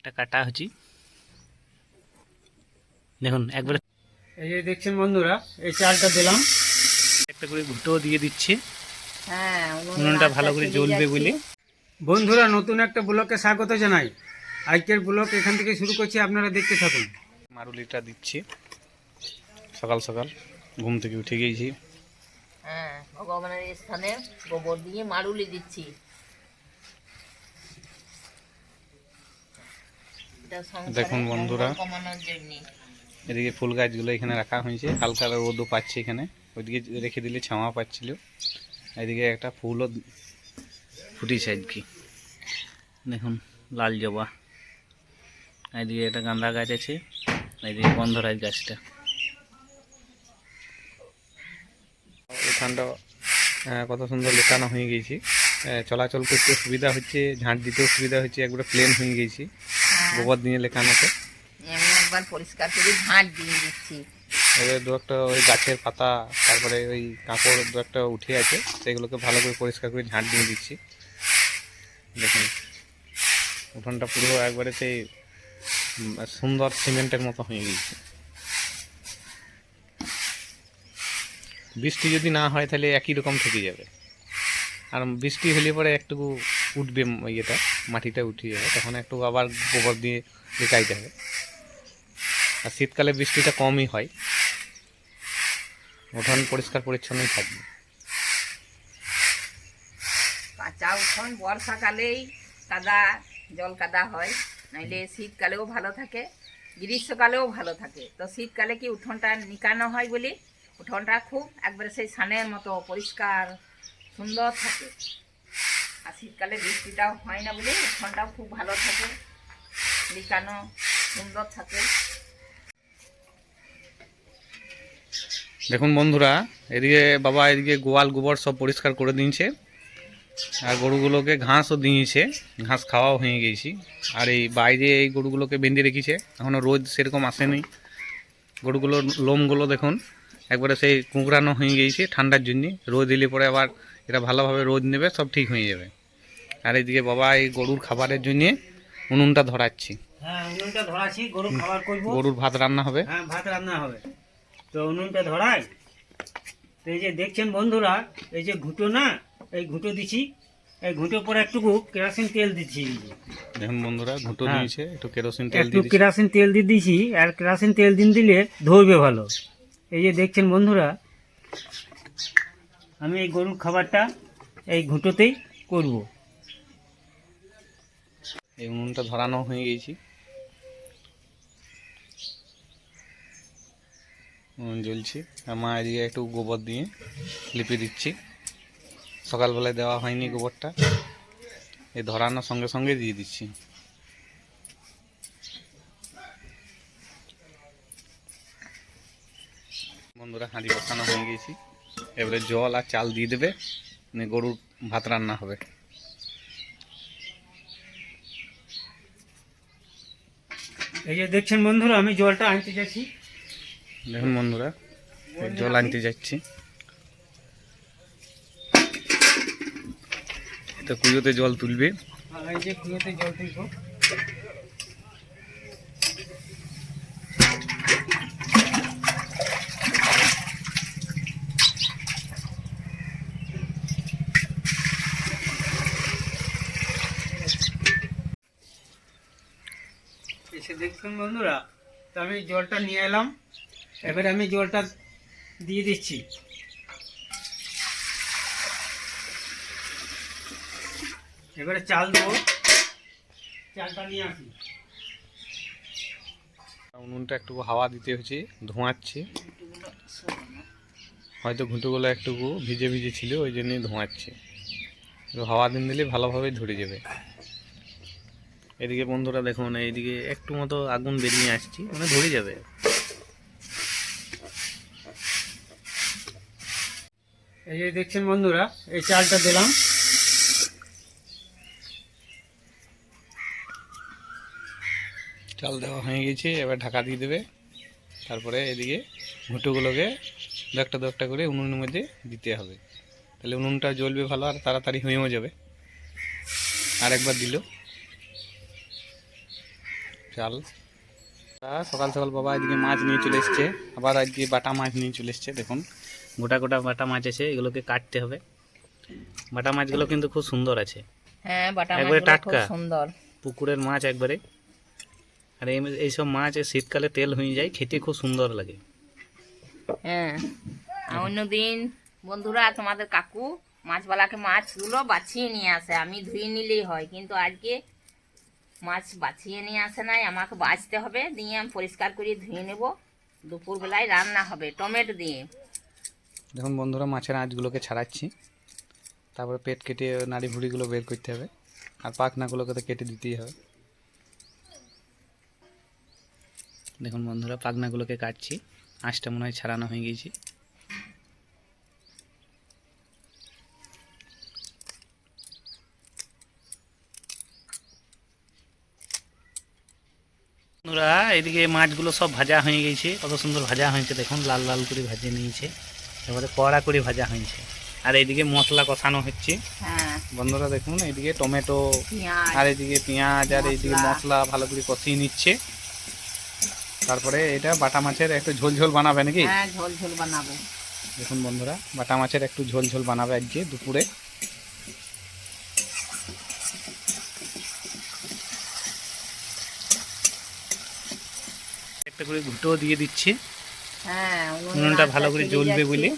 একটা কাটা হচ্ছে দেখুন একবারে এই যে দেখছেন বন্ধুরা এই চালটা দিলাম। একটা করে ঘুটো দিয়ে দিচ্ছে। হ্যাঁ উনুনটা ভালো করে জ্বলবে বলে। বন্ধুরা নতুন একটা ব্লকে স্বাগত জানাই। আজকের ব্লক এখান থেকে শুরু করছি আপনারা দেখতে থাকুন। মারুলিটা দিচ্ছি। সকাল সকাল ঘুম থেকে উঠে গিয়েছি হ্যাঁ ভগবানের স্থানে গোবর দিয়ে মারুলি দিচ্ছি এটা সংসারে দেখুন বন্ধুরা। এদিকে ফুল গাছগুলো এখানে রাখা হয়েছে। হালকা রোদও পাচ্ছে এখানে। ওইদিকে রেখে দিলে ছাওয়া পাচ্ছিল। এদিকে একটা ফুলও ফুটিছে আর কি দেখুন লাল জবা। এদিকে একটা গাঁদা গাছ আছে। এদিকে গন্ধরাজ গাছটা। এখানটা কত সুন্দর লেখানো হয়ে গেছি চলাচল করতে সুবিধা হচ্ছে ঝাঁট দিতেও সুবিধা হচ্ছে একবারে প্লেন হয়ে গেছি গোবর দিয়ে লেখানোতে আমি একবার পরিষ্কার করে ঝাঁট দিয়ে দিচ্ছি। এবার দু একটা ওই গাছের পাতা তারপরে ওই কাঁকড় দু একটা উঠে আছে সেগুলোকে ভালো করে পরিষ্কার করে ঝাঁট দিয়ে দিচ্ছি। দেখুন উঠোনটা পুরো একবারে সেই সুন্দর সিমেন্টের মতো হয়ে গেছে বৃষ্টি যদি না হয় তাহলে একই রকম থেকে যাবে। আর বৃষ্টি হলে পরে একটুকু উঠবে ইয়েটা, মাটিটা উঠে যাবে তখন একটু আবার গোবর দিয়ে লেকাইতে হবে। আর শীতকালে বৃষ্টিটা কমই হয়। উঠোন পরিষ্কার পরিচ্ছন্নই থাকবে। কাঁচা উঠোন, বর্ষাকালেই কাদা, জল কাদা হয়। নাইলে শীতকালেও ভালো থাকে, গ্রীষ্মকালেও ভালো থাকে। তো শীতকালে কি উঠোনটা নিকানো হয় বলে? উঠোনটা খুব একবারে সেই সানের মতো পরিষ্কার, সুন্দর থাকে। আর শীতকালে বৃষ্টিটাও হয় না বলে উঠোনটাও খুব ভালো থাকে। লিকানো সুন্দর থাকে। দেখুন বন্ধুরা, এদিকে বাবা, এদিকে গোয়াল গোবর সব পরিষ্কার করে দিয়েছে। আর গরুগুলোকে ঘাসও দিয়েছে। ঘাস খাওয়াও হয়ে গেছি। আর এই বাইরে এই গরুগুলোকে বেঁধে রেখেছে। এখনও রোদ সেরকম আসেনি। গরুগুলোর লোমগুলো দেখুন, একবারে সেই কুঁকড়ানো হয়ে গিয়েছে ঠান্ডার জন্যে। রোদ দিলে পরে আবার এটা ভালোভাবে রোদ নেবে, সব ঠিক হয়ে যাবে। আর এদিকে বাবা এই গরুর খাবারের জন্যে উনুনটা ধরাচ্ছি। হ্যাঁ উনুনটা ধরাছি গরু খাবার করব। গরুর ভাত রান্না হবে। হ্যাঁ ভাত রান্না হবে। তো উনুনটা ধরাই। তো এই যে দেখছেন বন্ধুরা এই যে ঘুঁটো না এই ঘুঁটো দিছি। এই ঘুঁটো পরে একটুকু কেরোসিন তেল দিচ্ছি দেখুন বন্ধুরা ঘুঁটো হ্যাঁ। দিয়েছে একটু কেরোসিন তেল একটু। কেরাসিন তেল দিয়ে দিয়েছি আর কেরাসিন তেল দিন দিলে ধরবে ভালো। এই যে দেখছেন বন্ধুরা আমি এই গরুর খাবারটা এই ঘুঁটোতেই করব। এই উনুনটা ধরানো হয়ে গেছি। উনুন জ্বলছে। আর মা এদিকে একটু গোবর দিয়ে লিপে দিচ্ছি। সকালবেলায় দেওয়া হয়নি গোবরটা। এই ধরানোর সঙ্গে সঙ্গে দিয়ে দিচ্ছি। বন্ধুরা, হাঁড়ি বসানো হয়ে গেছি। এবারে জল আর চাল দিয়ে দেবে। নিয়ে গরুর ভাত রান্না হবে। এই যে দেখছেন বন্ধুরা আমি জলটা আনতে যাচ্ছি। দেখুন বন্ধুরা জল আনতে যাচ্ছি। তো কুয়োতে জল তুলবে। আর এই যে কুয়োতে জল তুলব। এসে দেখছেন বন্ধুরা, তো আমি জলটা নিয়ে এলাম। এবারে আমি জলটা দিয়ে দিচ্ছি। এবারে চাল দেবো। চালটা নিয়ে আসি। উনুনটা একটু হাওয়া দিতে হচ্ছে, ধোঁয়াচ্ছে। হয়তো ঘুঁটোগুলো একটু ভিজে ভিজে ছিল, ওই জন্যই ধোঁয়াচ্ছে। হাওয়া দিন দিলে ভালোভাবে ধরে যাবে। এদিকে বন্ধুরা দেখুন এইদিকে একটু মতো আগুন বেরিয়ে আসছি মানে ধরে যাবে। এই যে দেখছেন বন্ধুরা এই চালটা দিলাম। চাল দেওয়া হয়ে গেছে এবার ঢাকা দিয়ে দেবে। তারপরে এদিকে ঘুঁটোগুলোকে দু একটা দু একটা করে উনুনের মধ্যে দিতে হবে। তাহলে উনুনটা জ্বলবে ভালো আর তাড়াতাড়ি হয়েও যাবে। আর একবার দিল। চাল সকাল সকাল বাবা এদিকে মাছ নিয়ে চলে এসছে। আবার আজকে বাটা মাছ নিয়ে চলে এসছে দেখুন। গোটা গোটা বাটা মাছ আছে এগুলোকে কাটতে হবে। বাটা মাছগুলো কিন্তু খুব সুন্দর আছে। হ্যাঁ বাটা একবারে টাটকা। সুন্দর। পুকুরের মাছ একবারে। আর এই এইসব মাছ শীতকালে তেল হয়ে যায় খেতে খুব সুন্দর লাগে। হ্যাঁ অন্যদিন বন্ধুরা তোমাদের কাকু মাছওয়ালাকে মাছগুলো বাছিয়ে নিয়ে আসে। আমি ধুয়ে নিলেই হয় কিন্তু আজকে মাছ বাছিয়ে নিয়ে আসে নাই, আমাকে বাছতে হবে। দিয়ে আমি পরিষ্কার করে ধুয়ে নেব। দুপুরবেলায় রান্না হবে, টমেটো দিয়ে। দেখুন বন্ধুরা, মাছের আঁচগুলোকে ছাড়াচ্ছি। তারপরে পেট কেটে নাড়ি ভুড়িগুলো বের করতে হবে। আর পাখনাগুলোকে তো কেটে দিতেই হবে। দেখুন বন্ধুরা, পাখনাগুলোকে কাটছি। আঁচটা মনে হয় ছাড়ানো হয়ে গেছে। বন্ধুরা এদিকে মাছগুলো সব ভাজা হয়ে গেছে। কত সুন্দর ভাজা হয়েছে দেখুন লাল লাল করে ভাজে নিয়েছে। এবারে কড়া করে ভাজা হয়েছে। আর এইদিকে মশলা কষানো হচ্ছে। হ্যাঁ। বন্ধুরা দেখুন এইদিকে টমেটো আর এইদিকে পেঁয়াজ আর এইদিকে মশলা। মশলা ভালো করে কষিয়ে নিচ্ছে। তারপরে এটা বাটা মাছের একটু ঝোল ঝোল বানাবে নাকি? হ্যাঁ ঝোল ঝোল বানাবো। দেখুন বন্ধুরা বাটা মাছের একটু ঝোল ঝোল বানাবে আজকে দুপুরে একটা করে ঘুটো দিয়ে দিচ্ছি। হ্যাঁ উনুনটা ভালো করে জ্বলবে বলে।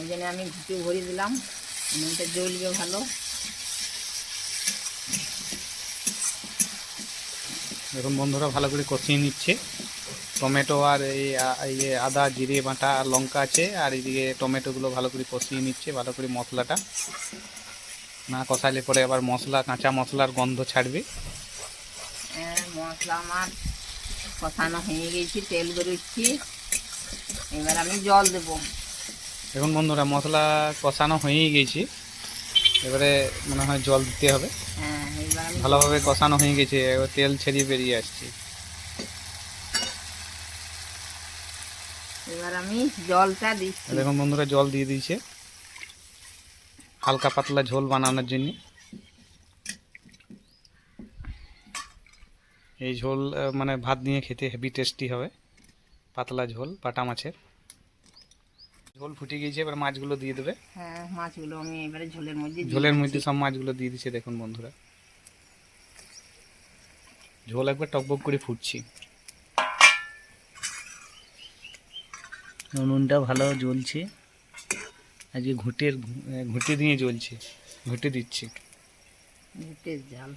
ওই জন্য আমি ঘুটে ভরে দিলাম। উনুনটা জ্বলবে ভালো। দেখুন বন্ধুরা ভালো করে কষিয়ে নিচ্ছে। টমেটো আর এই আদা জিরে বাটা আর লঙ্কা আছে আর এইদিকে টমেটোগুলো ভালো করে কষিয়ে নিচ্ছে ভালো করে মশলাটা। না কষাইলে পরে আবার মশলা কাঁচা মশলার গন্ধ ছাড়বে। হ্যাঁ, মশলা আমার কষানো হয়ে গেছে তেল বেরোচ্ছি। এবার আমি জল দেবো। দেখুন বন্ধুরা মশলা কষানো হয়েই গেছে। এবারে মনে হয় জল দিতে হবে। হ্যাঁ এবার আমি ভালোভাবে কষানো হয়ে গেছে এবার তেল ছেড়িয়ে বেরিয়ে আসছে। এবার আমি জলটা দিচ্ছি। দেখুন বন্ধুরা জল দিয়ে দিয়েছে। হালকা পাতলা ঝোল বানানোর জন্য। এই ঝোল মানে ভাত নিয়ে খেতে হেভি টেস্টি হবে। পাতলা ঝোল পাটা মাছের। ঝোল ফুটে গিয়েছে এবার মাছগুলো দিয়ে দেবে। হ্যাঁ মাছগুলো আমি এবারে ঝোলের মধ্যে ঝোলের মধ্যে সব মাছগুলো দিয়ে দিচ্ছে দেখুন বন্ধুরা। ঝোল একবার টকবক করে ফুটছি। নুনটা ভালো জ্বলছে। আজকে ঘুটের ঘুটে দিয়ে জ্বলছে ঘুটে দিচ্ছি। ভুটের জাল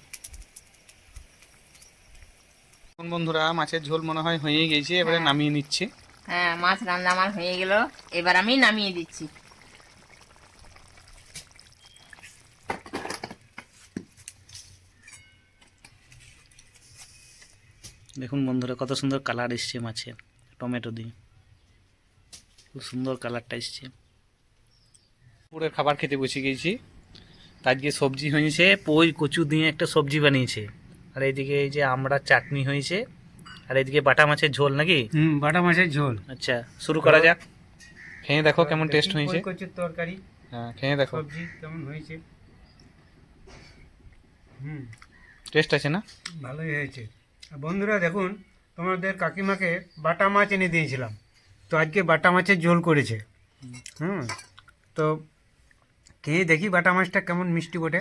এখন বন্ধুরা মাছের ঝোল মনে হয় হয়ে গেছে এবারে হ্যাঁ। নামিয়ে নিচ্ছে। হ্যাঁ মাছ রান্না আমার হয়ে গেল এবার আমি নামিয়ে দিচ্ছি। দেখুন বন্ধুরা কত সুন্দর কালার এসছে মাছে টমেটো দিয়ে। খুব সুন্দর কালারটা এসছে। পুরো খাবার খেতে বসে গেছি। আজকে সবজি হয়েছে পই কচু দিয়ে একটা সবজি বানিয়েছে। আর এইদিকে এই যে আমরা চাটনি হয়েছে আর এইদিকে বাটা মাছের ঝোল নাকি? হুম বাটা মাছের ঝোল। আচ্ছা শুরু করা যাক। খেয়ে দেখো কেমন টেস্ট হয়েছে। কচুর তরকারি হ্যাঁ খেয়ে দেখো। সবজি কেমন হয়েছে। হুম। টেস্ট আছে না? ভালোই হয়েছে। আর বন্ধুরা দেখুন তোমাদের কাকিমাকে বাটা মাছ এনে দিয়েছিলাম। তো আজকে বাটা মাছের ঝোল করেছে। হুম। তো খেয়ে দেখি বাটা মাছটা কেমন মিষ্টি বটে।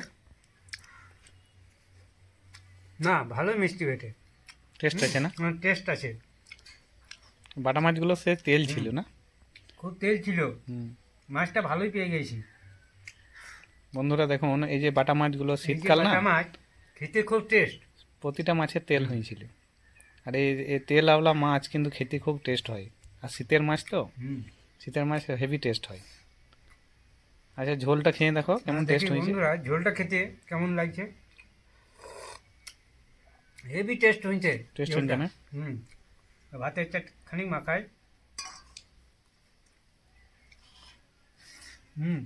না ভালোই মিষ্টি বেটে। টেস্ট আছে না? টেস্ট আছে। বাটা মাছগুলো সে তেল ছিল না? খুব তেল ছিল। মাছটা ভালোই পেয়ে গেছি। বন্ধুরা দেখুন এই যে বাটা মাছগুলো শীতকাল না? মাছ খেতে খুব টেস্ট প্রতিটা মাছের তেল হয়েছিল। আর এই এই তেল আওলা মাছ কিন্তু খেতে খুব টেস্ট হয়। আর শীতের মাছ তো? শীতের মাছ হেভি টেস্ট হয়। আচ্ছা ঝোলটা খেয়ে দেখো কেমন টেস্ট হয়েছে? ঝোলটা খেতে কেমন লাগছে? হেভি টেস্ট হয়েছে ঝোলটা। হয়েছে না? হুম। ভাতের চাট খানিক মাখায় হুম।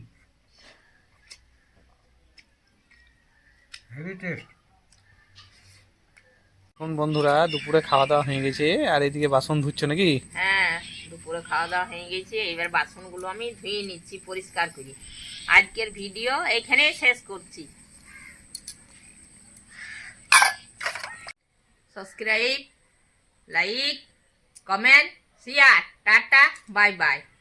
Heavy taste. এখন বন্ধুরা দুপুরে খাওয়া দাওয়া হয়ে গেছে আর এদিকে বাসন ধুচ্ছ নাকি? হ্যাঁ দুপুরে খাওয়া দাওয়া হয়ে গেছে এবার বাসনগুলো আমি ধুয়ে নিচ্ছি পরিষ্কার করি। আজকের ভিডিও এখানেই শেষ করছি। subscribe, like, comment, share. Tata, bye bye.